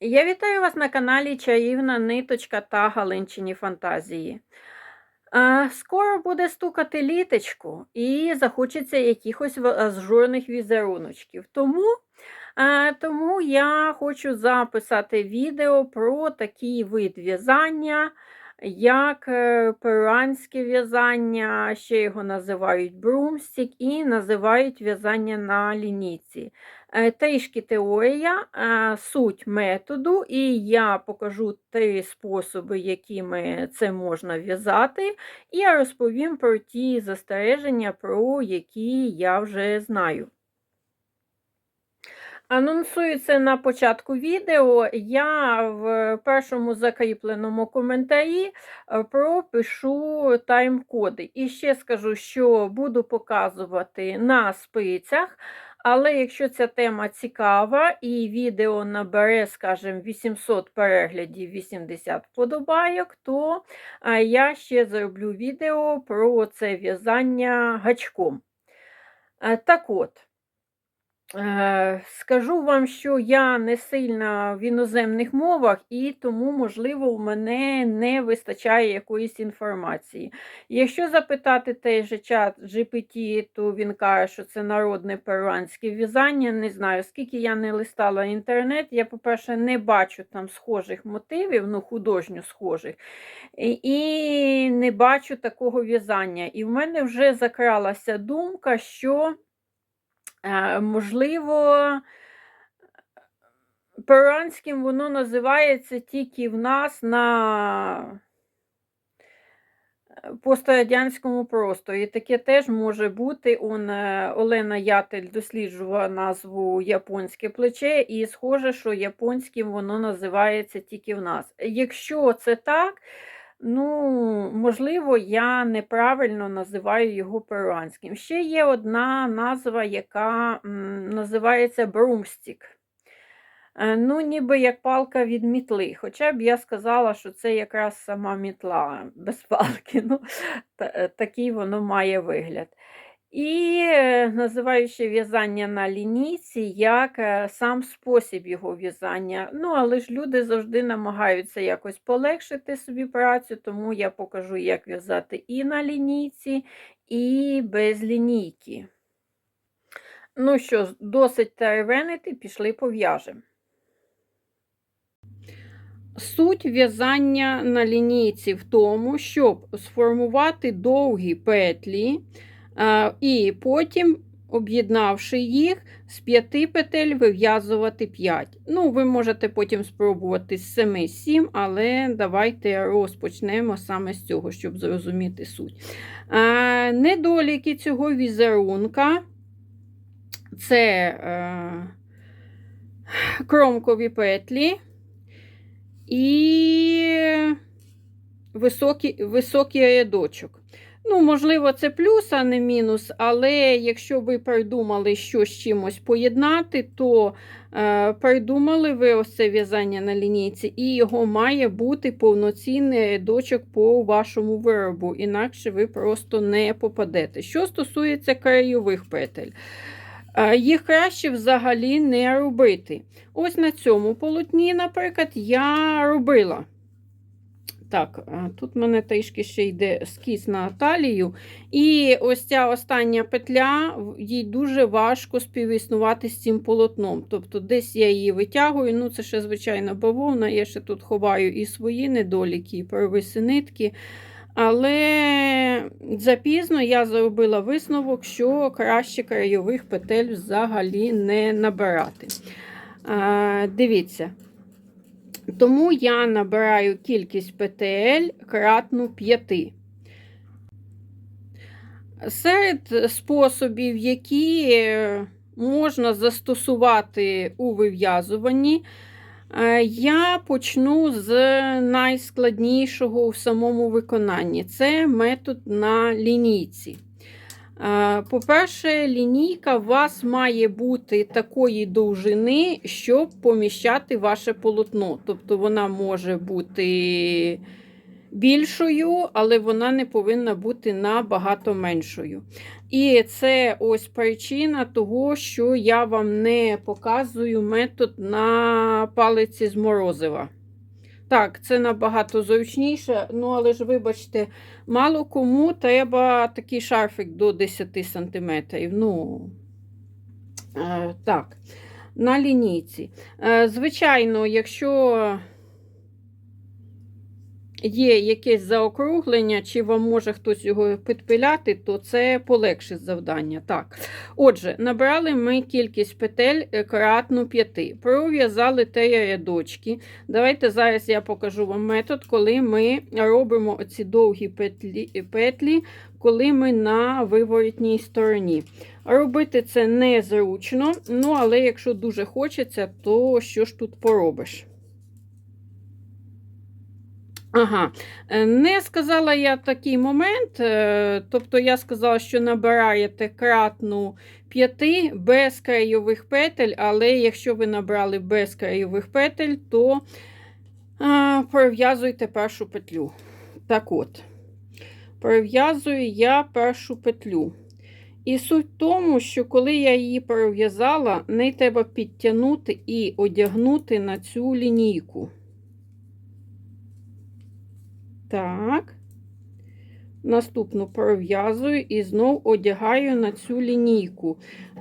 Я вітаю вас на каналі Чарівна Ниточка та Галинчині Фантазії. Скоро буде стукати літочку і захочеться якихось ажурних візеруночків. Тому, тому я хочу записати відео про такий вид в'язання, як е, перуанське в'язання, ще його називають брумстік і називають в'язання на лінійці. Е, Трішки теорія, суть методу, і я покажу три способи, якими це можна в'язати, і я розповім про ті застереження, про які я вже знаю. Анонсую це на початку відео. Я в першому закріпленому коментарі е, пропишу тайм-коди. І ще скажу, що буду показувати на спицях. Але якщо ця тема цікава і відео набере, скажімо, 800 переглядів, 80 вподобайок, то е, я ще зроблю відео про це в'язання гачком. Е, Так от. Е, Скажу вам, що я не сильна в іноземних мовах, і тому, можливо, у мене не вистачає якоїсь інформації. Якщо запитати той же чат GPT, то він каже, що це народне перуанське в'язання. Не знаю, скільки я не листала інтернет, я, по-перше, не бачу там схожих мотивів, ну, художньо схожих, і, і не бачу такого в'язання. І в мене вже закралася думка, що. Е, Можливо, перуанським воно називається тільки в нас на е, пострадянському просторі. Таке теж може бути. Он, е, Олена Ятель досліджувала назву японське плече, і схоже, що японським воно називається тільки в нас. Якщо це так, Ну, можливо, я неправильно називаю його перуанським. Ще є одна назва, яка називається брумстік. Е, Ну, ніби як палка від мітли. Хоча б я сказала, що це якраз сама мітла без палки. Ну, е, такий воно має вигляд. І е, називаю ще в'язання на лінійці як е, сам спосіб його в'язання. Ну, але ж люди завжди намагаються якось полегшити собі працю, тому я покажу, як в'язати і на лінійці, і без лінійки. Ну що, досить теревенити, пішли пов'яжемо. Суть в'язання на лінійці в тому, щоб сформувати довгі петлі, і потім, об'єднавши їх, з п'яти петель вив'язувати 5. Ну, ви можете потім спробувати з 7-7, але давайте розпочнемо саме з цього, щоб зрозуміти суть. Недоліки цього візерунка це е, кромкові петлі і високий, високий рядочок. Ну, можливо, це плюс, а не мінус, але якщо ви придумали що з чимось поєднати, то е, придумали ви ось це в'язання на лінійці, і його має бути повноцінний рядочок по вашому виробу, інакше ви просто не попадете. Що стосується краєвих петель, е, їх краще взагалі не робити. Ось на цьому полотні, наприклад, я робила. Так, тут в мене трішки ще йде скіс на талію. І ось ця остання петля, їй дуже важко співіснувати з цим полотном. Тобто десь я її витягую, ну це ще, звичайно, бавовна, я ще тут ховаю і свої недоліки, і провиси нитки. Але запізно я зробила висновок, що краще краєвих петель взагалі не набирати. А, дивіться. Тому я набираю кількість петель кратну 5. Серед способів, які е, можна застосувати у вив'язуванні, е, я почну з найскладнішого в самому виконанні. Це метод на лінійці. Е, По-перше, лінійка у вас має бути такої довжини, щоб поміщати ваше полотно. Тобто вона може бути більшою, але вона не повинна бути набагато меншою. І це ось причина того, що я вам не показую метод на палиці з морозива. Так, це набагато зручніше, ну але ж, вибачте, мало кому треба такий шарфик до 10 см. Ну, е, так, на лінійці. Е, звичайно, якщо є якесь заокруглення, чи вам може хтось його підпиляти, то це полегшить завдання. Так. Отже, набрали ми кількість петель е, кратну 5. Пров'язали те рядочки. Давайте зараз я покажу вам метод, коли ми робимо оці довгі петлі, петлі коли ми на виворітній стороні. Робити це незручно, ну але якщо дуже хочеться, то що ж тут поробиш? Ага, е, не сказала я такий момент, е, тобто я сказала, що набираєте кратну 5 без краєвих петель, але якщо ви набрали без краєвих петель, то а, пров'язуйте першу петлю. Так от, пров'язую я першу петлю. І суть в тому, що коли я її пров'язала, не треба підтягнути і одягнути на цю лінійку. Так. Наступну пров'язую і знов одягаю на цю лінійку.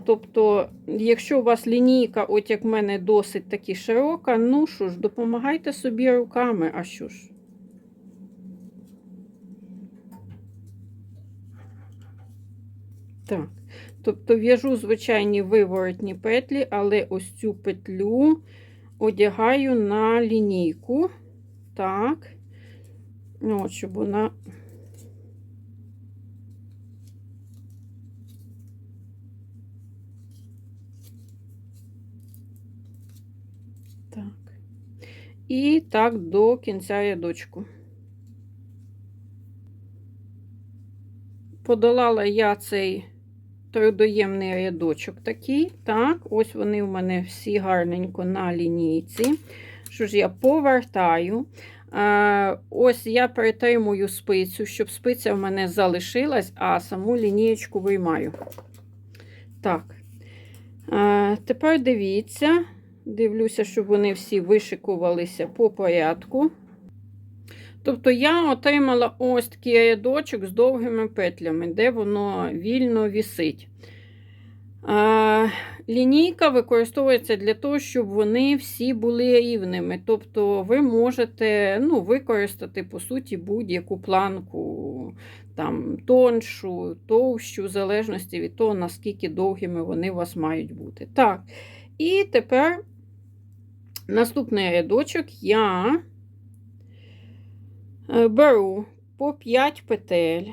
Тобто, якщо у вас лінійка, от як в мене, досить таки широка, ну що ж, допомагайте собі руками, а що ж? Так, тобто в'яжу звичайні виворотні петлі, але ось цю петлю одягаю на лінійку. Так. Ну, от, щоб вона. Так. І так до кінця рядочку. Подолала я цей трудоємний рядочок такий. Так, ось вони в мене всі гарненько на лінійці. Що ж я повертаю. Ось я перетримую спицю, щоб спиця в мене залишилась, а саму лінієчку виймаю. Так. Тепер дивіться, дивлюся, щоб вони всі вишикувалися по порядку. Тобто я отримала ось такий рядочок з довгими петлями, де воно вільно вісить. Лінійка використовується для того, щоб вони всі були рівними. Тобто ви можете ну, використати, по суті, будь-яку планку, там, тоншу, товщу, в залежності від того, наскільки довгими вони у вас мають бути. Так, і тепер наступний рядочок я е, беру по 5 петель.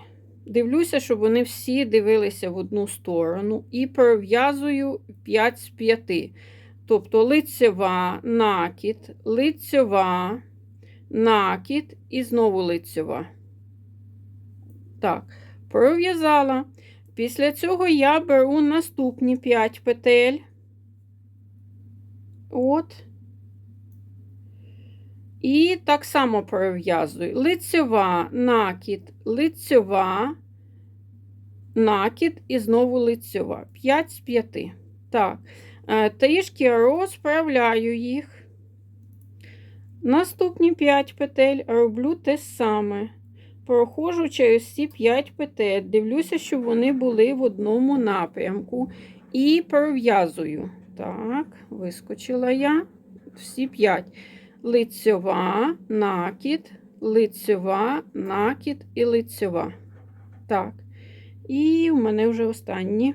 Дивлюся, щоб вони всі дивилися в одну сторону і пров'язую 5 з 5. Тобто лицева, накид, лицьова, накид і знову лицьова. Так, пров'язала. Після цього я беру наступні 5 петель. От. І так само пров'язую лицьова, накид, лицьова, накид і знову лицьова. 5 з 5. Так, е, трішки розправляю їх. Наступні 5 петель роблю те саме. Проходжу через ці 5 петель, дивлюся, щоб вони були в одному напрямку. І пров'язую. Так, вискочила я всі 5 лицьова, накид, лицьова, накид і лицьова. Так. І в мене вже останні.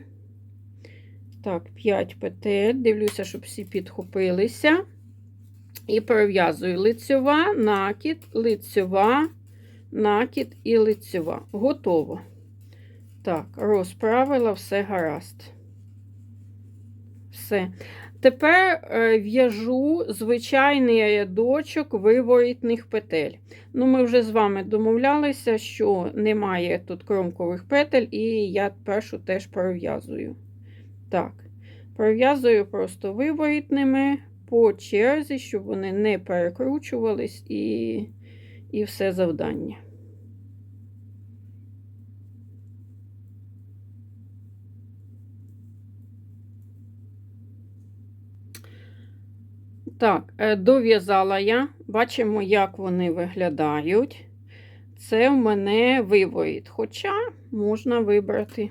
Так, 5 петель. Дивлюся, щоб всі підхопилися. І перев'язую лицьова, накид, лицьова, накид і лицьова. Готово. Так, розправила все гаразд. Все. Тепер е, в'яжу звичайний рядочок виворітних петель. Ну, Ми вже з вами домовлялися, що немає тут кромкових петель, і я першу теж пров'язую. Так, пров'язую просто виворітними по черзі, щоб вони не перекручувались і І все завдання. Так, е, дов'язала я. Бачимо, як вони виглядають. Це в мене виворіт. Хоча можна вибрати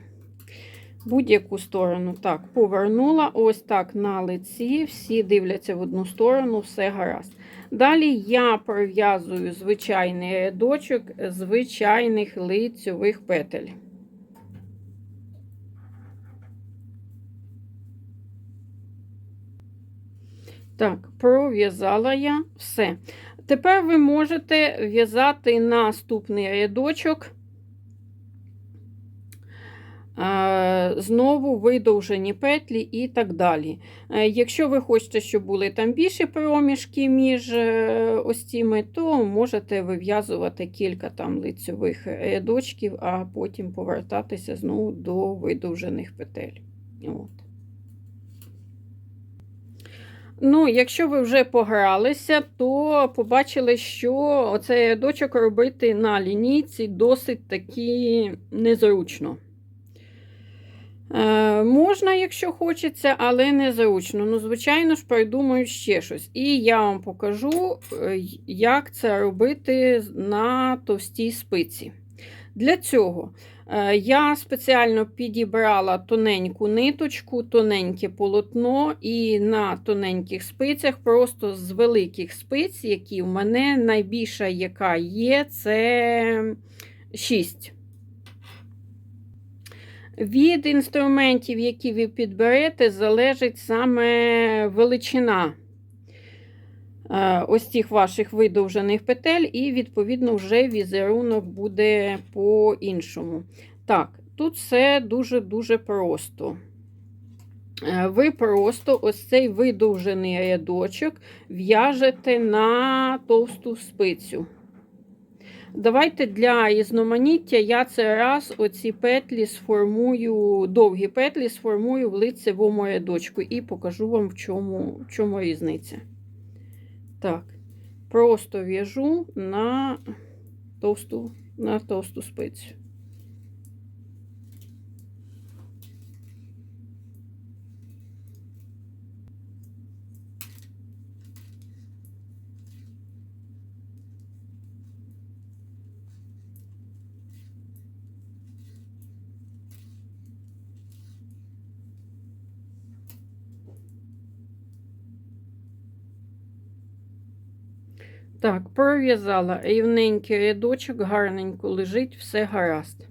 будь-яку сторону. Так, повернула ось так на лиці, всі дивляться в одну сторону, все гаразд. Далі я пров'язую звичайний рядочок звичайних лицьових петель. Так, пров'язала я все. Тепер ви можете в'язати наступний рядочок. Е, Знову видовжені петлі і так далі. Е, Якщо ви хочете, щоб були там більші проміжки між е, ось цими, то можете вив'язувати кілька там лицьових рядочків, а потім повертатися знову до видовжених петель. От. Ну, якщо ви вже погралися, то побачили, що оцей рядочок робити на лінійці досить таки незручно. Е, можна, якщо хочеться, але незручно. Ну, звичайно ж, придумаю ще щось. І я вам покажу, е, як це робити на товстій спиці. Для цього е, я спеціально підібрала тоненьку ниточку, тоненьке полотно, і на тоненьких спицях, просто з великих спиць, які в мене найбільша, яка є, це 6. Від інструментів, які ви підберете, залежить саме величина ось цих ваших видовжених петель, і, відповідно, вже візерунок буде по-іншому. Так, тут все дуже-дуже просто. Е, Ви просто ось цей видовжений рядочок в'яжете на товсту спицю. Давайте для різноманіття я це раз оці петлі сформую, довгі петлі сформую в лицевому рядочку і покажу вам, в чому, в чому різниця. Так, просто в'яжу на товсту, на товсту спицю. Так, пров'язала рівненький рядочок, гарненько лежить, все гаразд.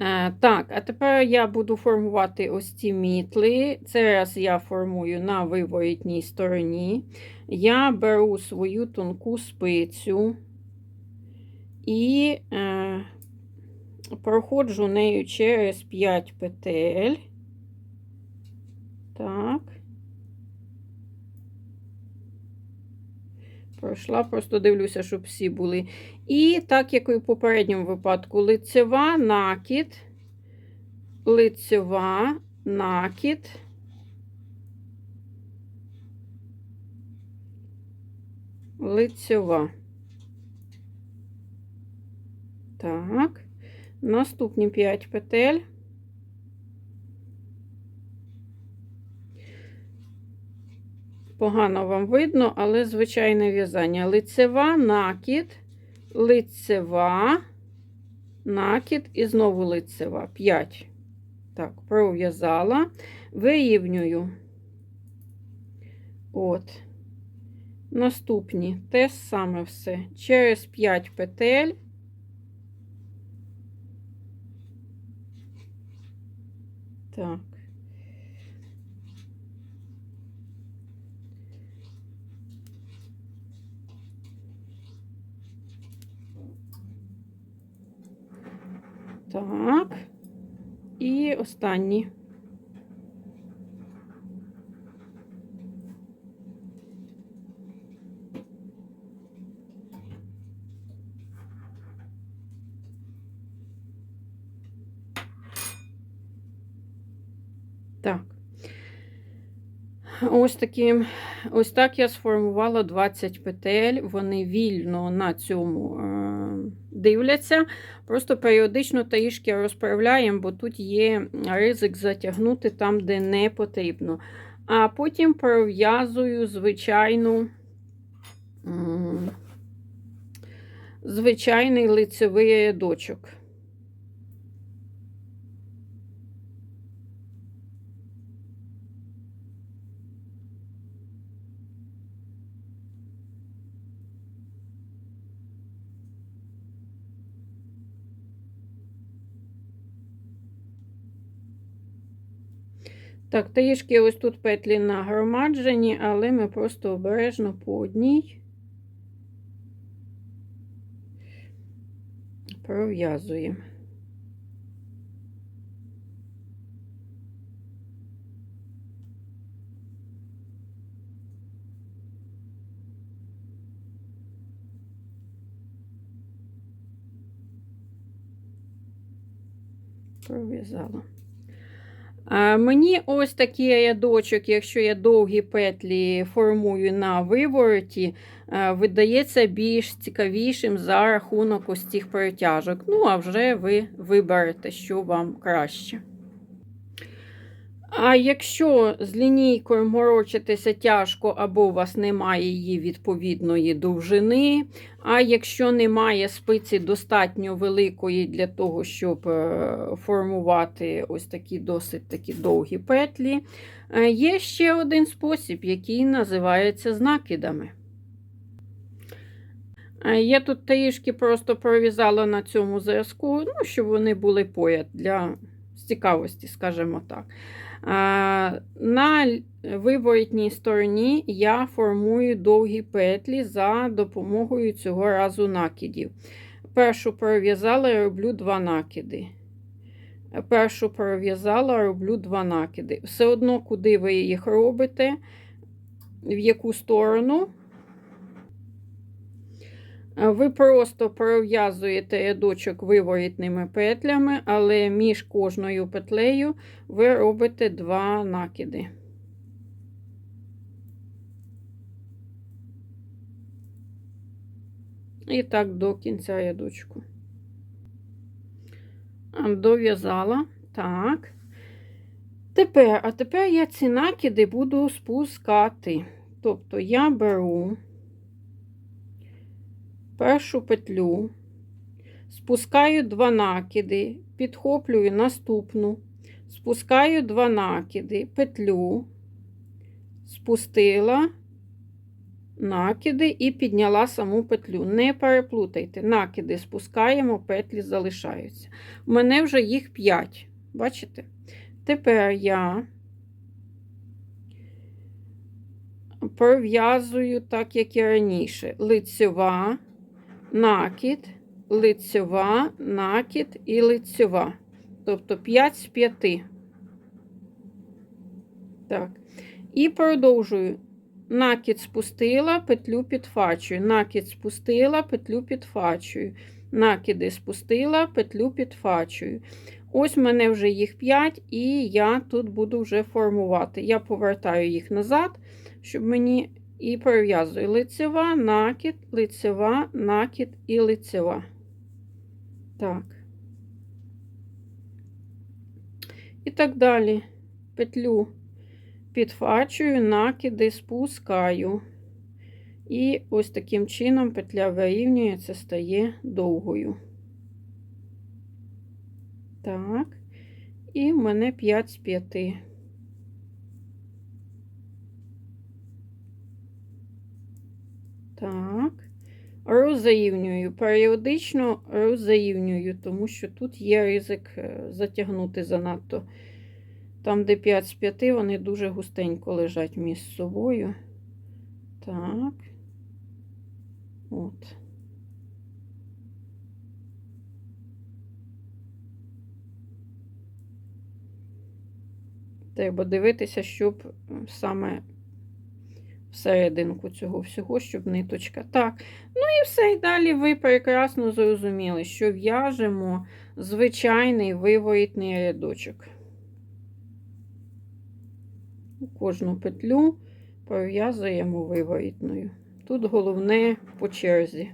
Е, так, а тепер я буду формувати ось ці мітли. Це раз я формую на виворітній стороні. Я беру свою тонку спицю і е, проходжу нею через 5 петель. Так. Пройшла, просто дивлюся, щоб всі були. І так, як і в попередньому випадку, лицева, накид, лицева, накид. Лицева. Так, наступні 5 петель. Погано вам видно, але звичайне в'язання. Лицева, накид, лицева, накид і знову лицева. 5. Так, пров'язала, вирівнюю. От. Наступні те саме все. Через 5 петель. Так. Так. І останні. Так. Ось таким, ось так я сформувала 20 петель. Вони вільно на цьому е, дивляться. Просто періодично трішки розправляємо, бо тут є ризик затягнути там, де не потрібно. А потім пров'язую звичайну, звичайний лицевий рядочок. Так, трішки ось тут петлі нагромаджені, але ми просто обережно по одній пров'язуємо. Пров'язала. Мені ось такий рядочок, якщо я довгі петлі формую на вивороті, е, видається більш цікавішим за рахунок ось цих протяжок. Ну, а вже ви виберете, що вам краще. А якщо з лінійкою морочитися тяжко, або у вас немає її відповідної довжини, а якщо немає спиці достатньо великої для того, щоб е, формувати ось такі досить такі довгі петлі, е, є ще один спосіб, який називається знакидами. Е, Я тут трішки просто пров'язала на цьому зразку, ну, щоб вони були поряд для цікавості, скажімо так. На виворітній стороні я формую довгі петлі за допомогою цього разу накидів. Першу пров'язала, роблю два накиди. Першу пров'язала, роблю два накиди. Все одно, куди ви їх робите, в яку сторону. Ви просто пров'язуєте рядочок виворітними петлями, але між кожною петлею ви робите два накиди. І так до кінця рядочку. Дов'язала. Так. Тепер, а тепер я ці накиди буду спускати. Тобто я беру першу петлю, спускаю два накиди, підхоплюю наступну, спускаю два накиди, петлю, спустила накиди і підняла саму петлю. Не переплутайте, накиди спускаємо, петлі залишаються. У мене вже їх 5. Бачите? Тепер я пров'язую так, як і раніше, лицева накид, лицьова, накид і лицьова. Тобто 5 з 5. Так. І продовжую. Накид спустила, петлю підфачую. Накид спустила, петлю підфачую. Накиди спустила, петлю підфачую. Ось в мене вже їх 5, і я тут буду вже формувати. Я повертаю їх назад, щоб мені і пров'язую лицева, накид, лицева, накид і лицева. Так. І так далі. Петлю підфачую, накиди спускаю. І ось таким чином петля вирівнюється, стає довгою. Так, і в мене 5 з 5. Так, розрівнюю, періодично розрівнюю, тому що тут є ризик е, затягнути занадто. Там, де 5 з 5, вони дуже густенько лежать між собою. Так. От. Треба дивитися, щоб саме всерединку цього всього, щоб ниточка. Так, ну і все. І далі ви прекрасно зрозуміли, що в'яжемо звичайний виворітний рядочок. кожну петлю пров'язуємо виворітною. Тут головне по черзі.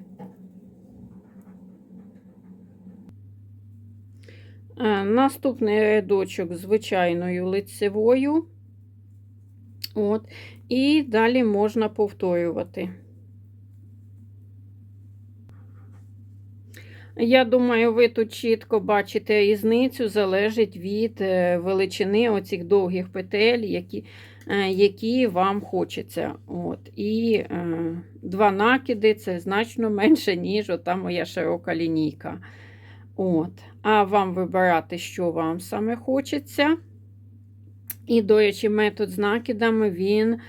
Е, Наступний рядочок звичайною лицевою. От. І далі можна повторювати. Я думаю, ви тут чітко бачите різницю, залежить від е, величини оцих довгих петель, які, е, які вам хочеться. От. І е, два накиди це значно менше, ніж ота моя широка лінійка. От. А вам вибирати, що вам саме хочеться. І, доячи, метод з накидами він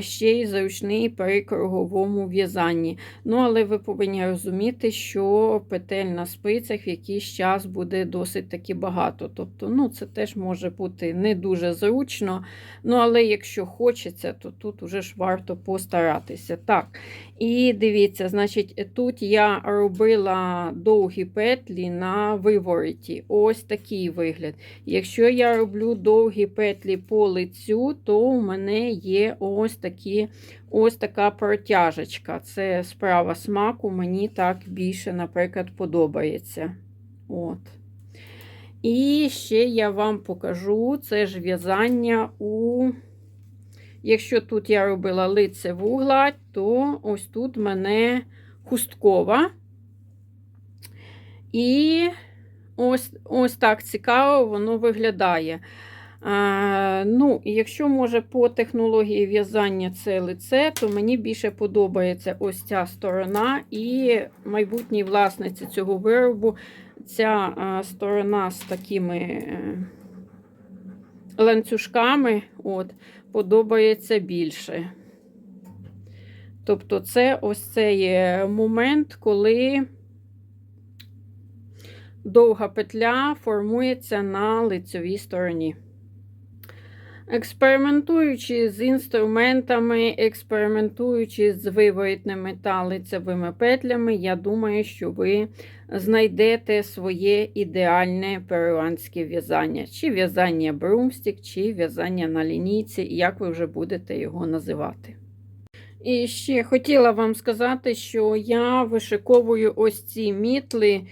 ще й зручний при круговому в'язанні. Ну, але ви повинні розуміти, що петель на спицях в якийсь час буде досить таки багато. Тобто, ну, це теж може бути не дуже зручно. Ну, але якщо хочеться, то тут уже ж варто постаратися. Так. І дивіться, значить, тут я робила довгі петлі на вивороті. Ось такий вигляд. Якщо я роблю довгі петлі по лицю, то у мене є ось такі, ось така протяжечка. Це справа смаку, мені так більше, наприклад, подобається. От. І ще я вам покажу це ж в'язання у. Якщо тут я робила лицеву гладь, то ось тут мене хусткова. І ось ось так цікаво воно виглядає. А, ну, Якщо може по технології в'язання це лице, то мені більше подобається ось ця сторона, і майбутній власниці цього виробу ця а, сторона з такими е, ланцюжками от, подобається більше. Тобто, це ось цей е, момент, коли довга петля формується на лицевій стороні. Експериментуючи з інструментами, експериментуючи з виворітними та лицевими петлями, я думаю, що ви знайдете своє ідеальне перуанське в'язання. Чи в'язання брумстік, чи в'язання на лінійці, як ви вже будете його називати. І ще хотіла вам сказати, що я вишиковую ось ці мітли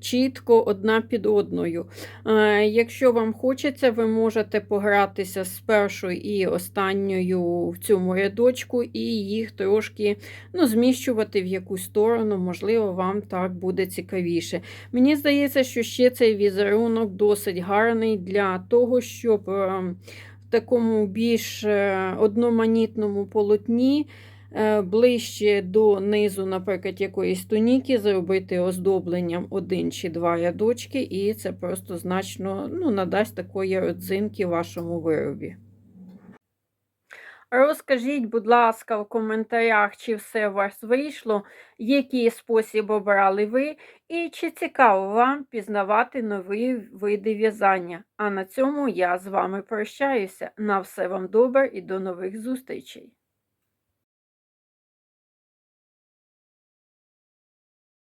чітко одна під одною. Е, Якщо вам хочеться, ви можете погратися з першою і останньою в цьому рядочку, і їх трошки ну, зміщувати в якусь сторону, можливо, вам так буде цікавіше. Мені здається, що ще цей візерунок досить гарний для того, щоб. е, в такому більш е, одноманітному полотні, е, ближче до низу, наприклад, якоїсь туніки, зробити оздобленням один чи два рядочки, і це просто значно ну, надасть такої родзинки вашому виробі. Розкажіть, будь ласка, в коментарях, чи все у вас вийшло, який спосіб обрали ви, і чи цікаво вам пізнавати нові види в'язання. А на цьому я з вами прощаюся. На все вам добре і до нових зустрічей!